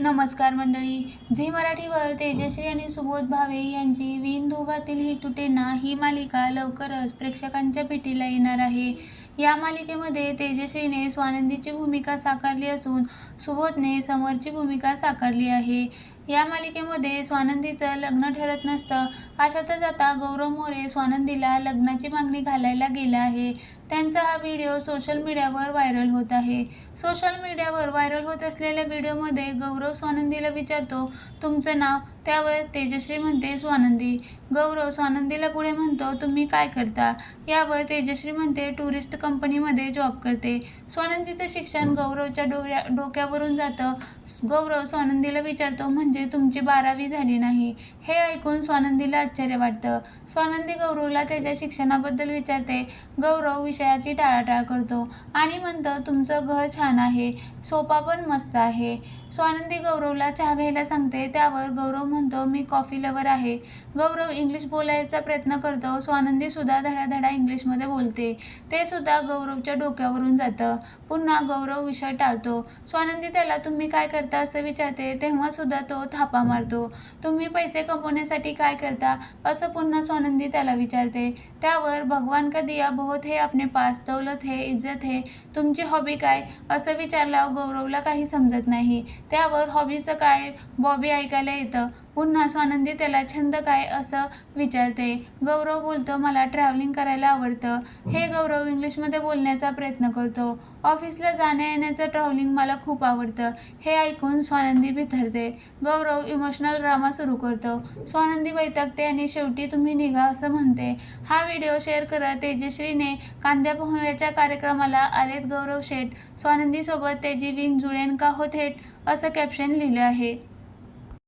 नमस्कार मंडळी. झी मराठीवर तेजश्री आणि सुबोध भावे यांची विण दोघातील ही तुटेना ही मालिका लवकरच प्रेक्षकांच्या भेटीला येणार आहे. या मालिकेमध्ये तेजश्रीने स्वानंदीची भूमिका साकारली असून सुबोधने समरची भूमिका साकारली आहे. या मालिकेमध्ये स्वानंदीचं लग्न ठरत नसतं. अशातच आता गौरव मोरे स्वानंदीला लग्नाची मागणी घालायला गेला आहे. त्यांचा हा व्हिडिओ सोशल मीडियावर व्हायरल होत आहे. सोशल मीडियावर व्हायरल होत असलेल्या व्हिडिओमध्ये गौरव स्वानंदीला विचारतो तुमचं नाव? त्यावर तेजश्री म्हणते स्वानंदी. गौरव स्वानंदीला पुढे म्हणतो तुम्ही काय करता? यावर तेजश्री म्हणते टुरिस्ट कंपनीमध्ये जॉब करते. स्वानंदीचं शिक्षण गौरवच्या डोक्या डोक्यावरून जातं. गौरव स्वानंदीला विचारतो म्हणजे तुमची बारावी झाली नाही? हे ऐकून स्वानंदीला आश्चर्य वाटतं. स्वानंदी गौरवला त्याच्या शिक्षणाबद्दल विचारते. गौरव विषयाची टाळाटाळ करतो आणि म्हणतं तुमचं घर छान आहे सोफा पण मस्त आहे. स्वानंदी गौरवला चहा घ्यायला सांगते. त्यावर गौरव म्हणतो मी कॉफी लवर आहे. गौरव इंग्लिश बोलायचा प्रयत्न करतो. स्वानंदीसुद्धा धडाधडा इंग्लिशमध्ये बोलते. ते सुद्धा गौरवच्या डोक्यावरून जातं. पुन्हा गौरव विषय टाळतो. स्वानंदी त्याला तुम्ही काय करता असं विचारते तेव्हा सुद्धा तो थापा मारतो. तुम्ही पैसे कमवण्यासाठी काय करता असं पुन्हा स्वानंदी त्याला विचारते. त्यावर भगवान का दिया बहुत हे आपने पास दौलत हे इज्जत हे तुमची हॉबी काय? असं विचारल्यावर गौरवला काही समजत नाही. त्यावर हॉबीचं काय बॉबी ऐकायला येतं. पुन्हा स्वानंदी त्याला छंद काय असं विचारते. गौरव बोलतो मला ट्रॅव्हलिंग करायला आवडतं. हे गौरव इंग्लिशमध्ये बोलण्याचा प्रयत्न करतो. ऑफिसला जाण्या येण्याचं ट्रॅव्हलिंग मला खूप आवडतं. हे ऐकून स्वानंदी बिथरते. गौरव इमोशनल ड्रामा सुरू करतो. स्वानंदी वैतागते आणि शेवटी तुम्ही निघा असं म्हणते. हा व्हिडिओ शेअर करत तेजश्रीने कांद्या पोहण्याच्या कार्यक्रमाला आलेत गौरव शेठ. स्वानंदीसोबत त्याची विंग जुळेन का हो थेट असं कॅप्शन लिहिलं आहे.